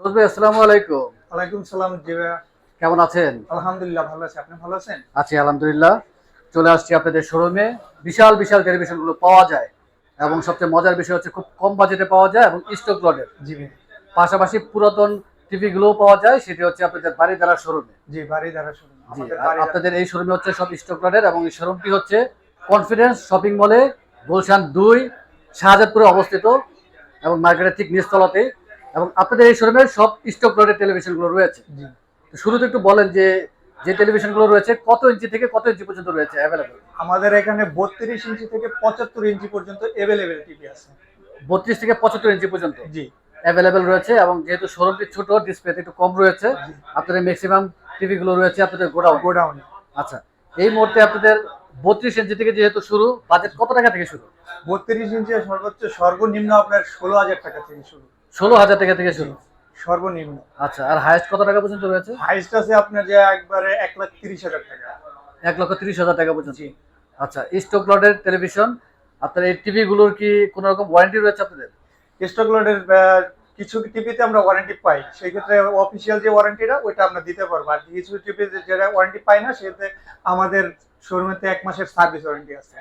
সবুজ ভাই আসসালামু আলাইকুম। ওয়ালাইকুম সালাম জি ভাইয়া। কেমন আছেন? আলহামদুলিল্লাহ ভালো আছি। আপনি ভালো আছেন? আছি আলহামদুলিল্লাহ। চলে আসছি আপনাদের শোরুমে। বিশাল বিশাল টেলিভিশনগুলো পাওয়া যায় এবং সবচেয়ে মজার বিষয় হচ্ছে খুব কম বাজেটে পাওয়া যায় এবং স্টক লটের জি। পাশাপাশি পুরাতন টিভি গুলো পাওয়া যায় সেটি হচ্ছে আপনাদের বাড়ি দ্বারা শোরুমে। জি বাড়ি আপনাদের এই শোরুমে হচ্ছে সব স্টক লটের এবং এই শোরুমটি হচ্ছে কনফিডেন্স শপিং মলে গুলশান দুই শাহজাদপুরে অবস্থিত এবং মার্কেটের ঠিক নিচতলাতে এবং আপনাদের এই শোরুমে সব স্টক লটের টেলিভিশনগুলো রয়েছে। শুরুতে একটু বলেন যে যে টেলিভিশনগুলো রয়েছে কত ইঞ্চি থেকে কত ইঞ্চি পর্যন্ত রয়েছে অ্যাভেলেবল আমাদের এখানে বত্রিশ ইঞ্চি থেকে পঁচাত্তর ইঞ্চি পর্যন্ত এভেলেবেল টিভি আছে। বত্রিশ থেকে পঁচাত্তর ইঞ্চি পর্যন্ত? জি। অ্যাভেলেবেল রয়েছে এবং যেহেতু শোরুমটি ছোট ডিসপ্লেতে একটু কম রয়েছে। আপনাদের ম্যাক্সিমাম টিভিগুলো রয়েছে আপনাদের গোডাউন গোডাউন আচ্ছা এই মুহূর্তে আপনাদের বত্রিশ ইঞ্চি থেকে যেহেতু শুরু বাজেট কত টাকা থেকে শুরু? বত্রিশ ইঞ্চি সর্বোচ্চ সর্বনিম্ন আপনার ষোলো হাজার টাকা থেকে শুরু। ষোলো হাজার টাকা থেকে শুরু। সর্বনিম্ন। আচ্ছা আর হাইস্ট কত টাকা পর্যন্ত রয়েছে? হাইস্ট আছে আপনার যে একবারে এক লাখ তিরিশ হাজার টাকা। এক লক্ষ তিরিশ হাজার টাকা পর্যন্ত। আচ্ছা স্টক লটের টেলিভিশন আপনার এই টিভি গুলোর কি কোনো রকম ওয়ারেন্টি রয়েছে আপনাদের? স্টক লটের কিছু টিভিতে আমরা ওয়ারেন্টি পাই। সেই ক্ষেত্রে অফিসিয়াল যে ওয়ারেন্টিটা ওইটা আমরা দিতে পারব। আর কিছু টিভিতে যেটা ওয়ারেন্টি পাই না সেতে আমাদের শোরুমেতে এক মাসের সার্ভিস ওয়ারেন্টি আছে।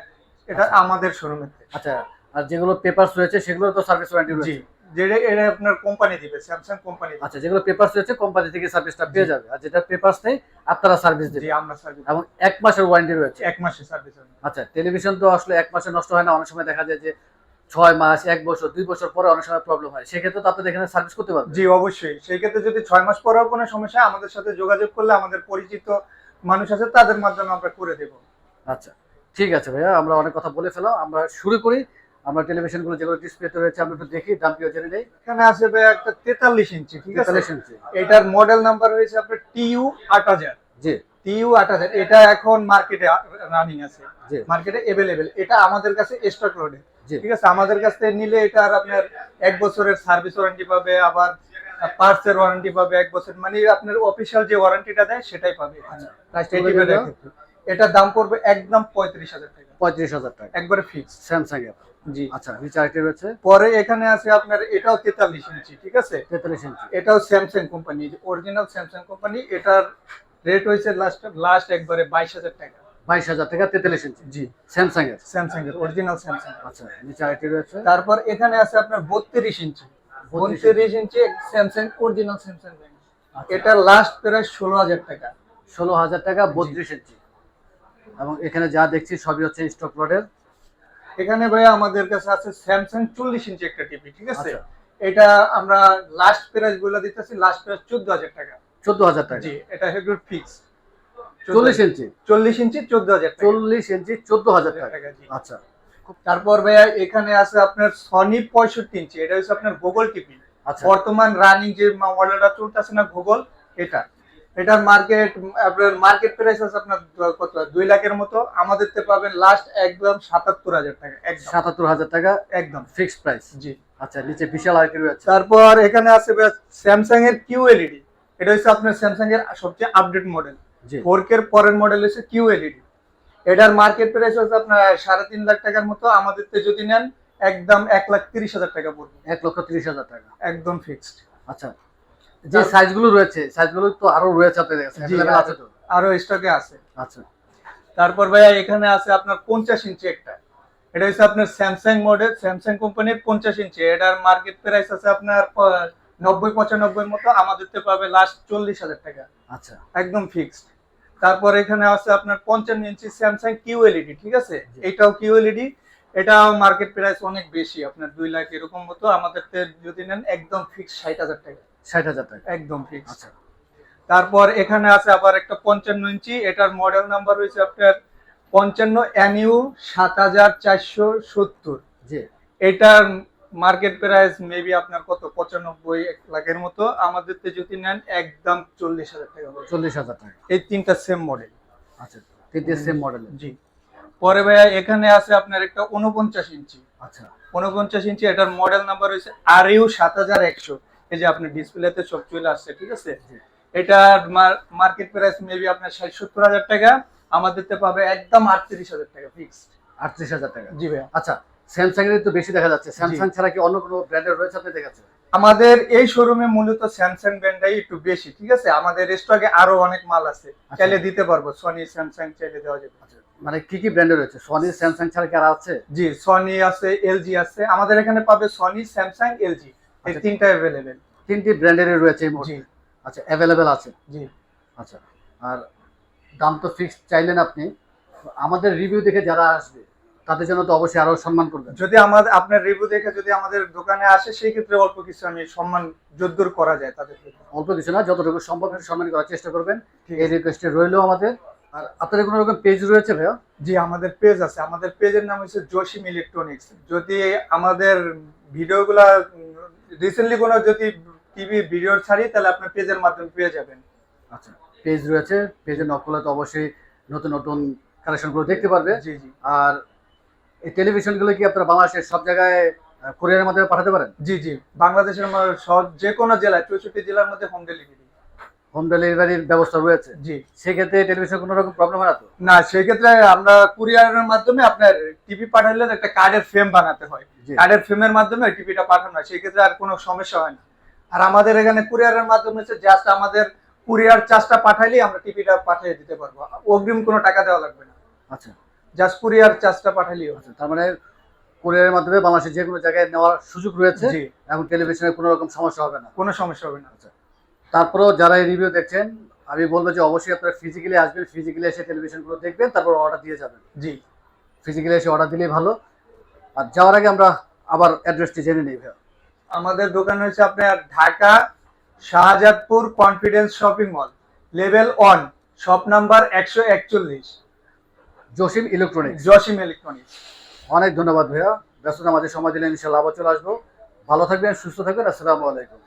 এটা আমাদের শোরুমেতে আচ্ছা আর যেগুলো পেপারস রয়েছে সেগুলো তো সার্ভিস ওয়ারেন্টি রয়েছে। যেটা এটা আপনার কোম্পানি দিবে স্যামসাং কোম্পানি আচ্ছা যেগুলো পেপারস রয়েছে কোম্পানি থেকে সার্ভিসটা পেয়ে যাবে। আর যেটা পেপারস নেই আপনারা সার্ভিস দেবেন। আমরা সার্ভিস এবং এক মাসের ওয়ারেন্টি রয়েছে। এক মাসের সার্ভিস আচ্ছা টেলিভিশন তো আসলে এক মাসে নষ্ট হয় না অনেক সময় দেখা যায় যে ছয় মাস এক বছর দুই বছর পরে অনেক সময় প্রবলেম হয়। সেক্ষেত্রে তো আপনাদের এখানে সার্ভিস করতে পারবেন জি অবশ্যই। সেই ক্ষেত্রে যদি ছয় মাস পরেও কোনো সমস্যা আমাদের সাথে যোগাযোগ করলে আমাদের পরিচিত মানুষ আছে তাদের মাধ্যমে আমরা করে দেবো। আচ্ছা ঠিক আছে ভাইয়া আমরা অনেক কথা বলে ফেলাম। আমরা শুরু করি। আমরা টেলিভিশনগুলো যেগুলো ডিসপ্লেতে রয়েছে আমরা একটু দেখি দামটিও জেনে নেই। এখানে আছে ভাই একটা তেতাল্লিশ ইঞ্চি ঠিক আছে? তেতাল্লিশ ইঞ্চি। এটার মডেল নাম্বার হয়েছে আপনার টিইউ আট হাজার। জি। টিইউ আট হাজার এটা এখন মার্কেটে রানিং আছে। জি। মার্কেটে এভেলেবেল এটা আমাদের কাছে স্টক লোডে জি। ঠিক আছে? আমাদের কাছ থেকে নিলে এটা আর আপনার এক বছরের সার্ভিস ওয়ারেন্টি পাবে আবার পার্টসের ওয়ারেন্টি পাবে এক বছর মানে আপনার অফিসিয়াল যে ওয়ারেন্টিটা দেয় সেটাই পাবে এখানে। এটার দাম পড়বে একদম পঁয়ত্রিশ হাজার টাকা। পঁয়ত্রিশ হাজার টাকা। একবারে ফিক্স স্যামসাং এর। জি। আচ্ছা নিচে আরেকটি রয়েছে? পরে এখানে আছে আপনার এটাও তেতাল্লিশ ইঞ্চি ঠিক আছে? তেতাল্লিশ ইঞ্চি এটাও Samsung company original Samsung company এটার রেট হয়েছে লাস্ট লাস্ট একবারে বাইশ হাজার টাকা। বাইশ হাজার টাকা তেতাল্লিশ ইঞ্চি জি। স্যামসাং এর। স্যামসাং এর অরিজিনাল স্যামসাং আচ্ছা নিচে আরেকটি রয়েছে? তারপর এখানে আছে আপনার বত্রিশ ইঞ্চি 32 বত্রিশ ইঞ্চি স্যামসাং অরিজিনাল স্যামসাং এটা লাস্ট প্রায় ষোলো হাজার টাকা। ষোলো হাজার টাকা বত্রিশ ইঞ্চি এবং এখানে যা দেখছি সবই হচ্ছে স্টক লটের এখানে ভাইয়া আমাদের কাছে আছে স্যামসাং চল্লিশ ইঞ্চি একটা টিভি ঠিক আছে? আচ্ছা। এটা আমরা লাস্ট প্রাইস বলে দিতেছি লাস্ট প্রাইস চোদ্দ হাজার টাকা। চোদ্দ হাজার টাকা। জি এটা হেডুর ফিক্স চল্লিশ ইঞ্চি চল্লিশ ইঞ্চি চোদ্দ হাজার চল্লিশ ইঞ্চি চোদ্দ হাজার টাকা। আচ্ছা। তারপর ভাইয়া এখানে আছে আপনার সনি পঁয়ষট্টি ইঞ্চি এটা হচ্ছে আপনার গুগল টিভি আচ্ছা। বর্তমান রানিং যে মডেলটা চলতেছে না গুগল এটা। এটার মার্কেট আপনার মার্কেট প্রাইস আছে আপনার কত? দুই লাখের মতো। আমাদের তে পাবেন লাস্ট একদম সাতাত্তর হাজার টাকা একদম। সাতাত্তর হাজার টাকা একদম। ফিক্সড প্রাইস জি। আচ্ছা নিচে বিশাল আরেকটি রয়েছে। তারপর এখানে আছে স্যামসাং এর কিউ এলইডি এটা হচ্ছে আপনার স্যামসাং এর সবচেয়ে আপডেট মডেল ফোর এর পরের মডেল হচ্ছে কিউ এলইডি এটার মার্কেট প্রাইস হচ্ছে আপনার সাড়ে তিন লাখ টাকার মতো। আমাদের তে যদি নেন একদম এক লাখ তিরিশ হাজার টাকা পড়বে। এক লক্ষ তিরিশ হাজার টাকা। একদম ফিক্সড আচ্ছা যে সাইজগুলো রয়েছে সাইজগুলো তো আরও রয়েছে আপনাদের কাছে Available আছে তো? আরও স্টকে আছে। আচ্ছা। তারপর ভাইয়া এখানে আছে আপনার পঞ্চাশ ইঞ্চি একটা। এটা হচ্ছে আপনার স্যামসাং মডেল স্যামসাং কোম্পানির পঞ্চাশ ইঞ্চি। এটার মার্কেট প্রাইস আছে আপনার প- নব্বই পঁচানব্বই মতো। আমাদের তো পাবে লাস্ট চল্লিশ হাজার টাকা। আচ্ছা। একদম ফিক্সড তারপর এখানে আছে আপনার পঞ্চান্ন ইঞ্চি স্যামসাং কিউ এলইডি ঠিক আছে? এটাও কিউ এলইডি এটাও মার্কেট প্রাইস অনেক বেশি আপনার দুই লাখ এরকম মতো। আমাদের যদি নেন একদম ফিক্স ষাট হাজার টাকা। ষাট হাজার টাকা। একদম ফিক্স আচ্ছা। তারপর এখানে আছে আবার একটা পঞ্চান্ন ইঞ্চি এটার মডেল নাম্বার হয়েছে আপনার পঞ্চান্ন এনইউ সাত হাজার চারশো সত্তর। জি। এটার মার্কেট প্রাইস মেবি আপনার কত? পঁচানব্বই এক লাখের মতো। আমাদের তে যদি নেন একদম চল্লিশ হাজার টাকা। চল্লিশ হাজার টাকা। এই তিনটা সেম মডেল আচ্ছা তিনটে সেম মডেল জি। পরে ভাইয়া এখানে আছে আপনার একটা উনপঞ্চাশ ইঞ্চি। আচ্ছা। উনপঞ্চাশ ইঞ্চি এটার মডেল নাম্বার হয়েছে আর ইউ সাত হাজার একশো। এই যে আপনার ডিসপ্লেতে সব চলে আসছে ঠিক আছে। এটার মার্কেট প্রাইস মেবি আপনার ষাট সত্তর হাজার টাকা আমাদের তে পাবে একদম আটত্রিশ হাজার টাকা ফিক্সড আটত্রিশ হাজার টাকা। জি ভাইয়া। আচ্ছা স্যামসাং এর তো বেশি দেখা যাচ্ছে। স্যামসাং ছাড়া কি অন্য কোনো ব্র্যান্ডের রয়েছে আপনি দেখাচ্ছেন আমাদের এই শোরুমে মূলত স্যামসাং ব্র্যান্ডটাই একটু বেশি ঠিক আছে? আমাদের স্টকে আরও অনেক মাল আছে। চাইলে দিতে পারব সনি স্যামসাং চাইলে দেওয়া যাবে। মানে কি কি ব্র্যান্ডের রয়েছে? সনি স্যামসাং ছাড়া কি আর আছে? জি সনি আছে এলজি আছে। আমাদের এখানে পাবে সনি স্যামসাং এলজি এই আচ্ছা। তিনটা অ্যাভেলেবেল তিনটি ব্র্যান্ডের রয়েছে এই মুহূর্তে। আচ্ছা অ্যাভেলেবেল আছে? জি। আচ্ছা আর দাম তো ফিক্সড চাইলেন আপনি। আমাদের রিভিউ দেখে যারা আসবে তাদের জন্য তো অবশ্যই আরও সম্মান করবেন। যদি আমাদের আপনার রিভিউ দেখে যদি আমাদের দোকানে আসে সেই ক্ষেত্রে অল্প কিছু আমি সম্মান যদ্দূর করা যায় তাদেরকে অল্প কিছু না যতটুকু সম্ভব সম্মান করার চেষ্টা করবেন। এই। রিকোয়েস্টে রইল আমাদের। আর আপনাদের কোনো রকম পেজ রয়েছে ভাইয়া? জি আমাদের পেজ আছে। আমাদের পেজের নাম হচ্ছে জসিম ইলেকট্রনিক্স যদি আমাদের ভিডিওগুলা রিসেন্টলি কোনো যদি টিভি ভিডিও ছাড়ি তাহলে আপনার পেজের মাধ্যমে পেয়ে যাবেন। আচ্ছা পেজ রয়েছে পেজে নকলে করলে তো অবশ্যই নতুন নতুন কালেকশনগুলো দেখতে পারবে। জি জি। আর এই টেলিভিশনগুলো কি আপনারা বাংলাদেশের সব জায়গায় কোরিয়ারের মাধ্যমে পাঠাতে পারেন? জি জি। বাংলাদেশের সব যে কোনো জেলায় চৌষট্টি জেলার মধ্যে হোম ডেলিভারি হোম ডেলিভারির ব্যবস্থা রয়েছে? জি। সেক্ষেত্রে টেলিভিশন কোনো রকম প্রবলেম হয় না তো? না সেক্ষেত্রে আমরা কুরিয়ারের মাধ্যমে আপনার টিভি পাঠালে একটা কার্ডের ফ্রেম বানাতে হয়। কার্ডের ফ্রেমের মাধ্যমে টিভিটা পাঠানো হয় সেক্ষেত্রে আর কোনো সমস্যা হয় না। আর আমাদের এখানে কুরিয়ারের মাধ্যমে হচ্ছে জাস্ট আমাদের কুরিয়ার চার্জটা পাঠাইলেই আমরা টিভিটা পাঠিয়ে দিতে পারব। অগ্রিম কোনো টাকা দেওয়া লাগবে না। আচ্ছা। জাস্ট কুরিয়ার চার্জটা পাঠাইলেই হবে। আচ্ছা তার মানে কোরিয়ারের মাধ্যমে বাংলাদেশের যে কোনো জায়গায় নেওয়ার সুযোগ রয়েছে? জি। এবং টেলিভিশনে কোনো রকম সমস্যা হবে না? কোনো সমস্যা হবে না। তারপরেও যারা এই রিভিউ দেখছেন আমি বলব যে অবশ্যই আপনারা ফিজিক্যালি আসবেন ফিজিক্যালি এসে টেলিভিশনগুলো দেখবেন তারপর অর্ডার দিয়ে যাবেন। জি। ফিজিক্যালি এসে অর্ডার দিলেই ভালো। আর যাওয়ার আগে আমরা আবার অ্যাড্রেসটি জেনে নিই ভাইয়া। আমাদের দোকান হচ্ছে আপনার Dhaka Shahjadpur Confidence shopping mall level one shop number একশো একচল্লিশ। জসিম ইলেকট্রনিক্স জসিম ইলেকট্রনিক্স অনেক ধন্যবাদ ভাইয়া। ব্যস্ততা আমাদের সময় দিলে ইনশাল্লাহ আবার চলে আসব। ভালো থাকবেন সুস্থ থাকবেন আসসালামু আলাইকুম।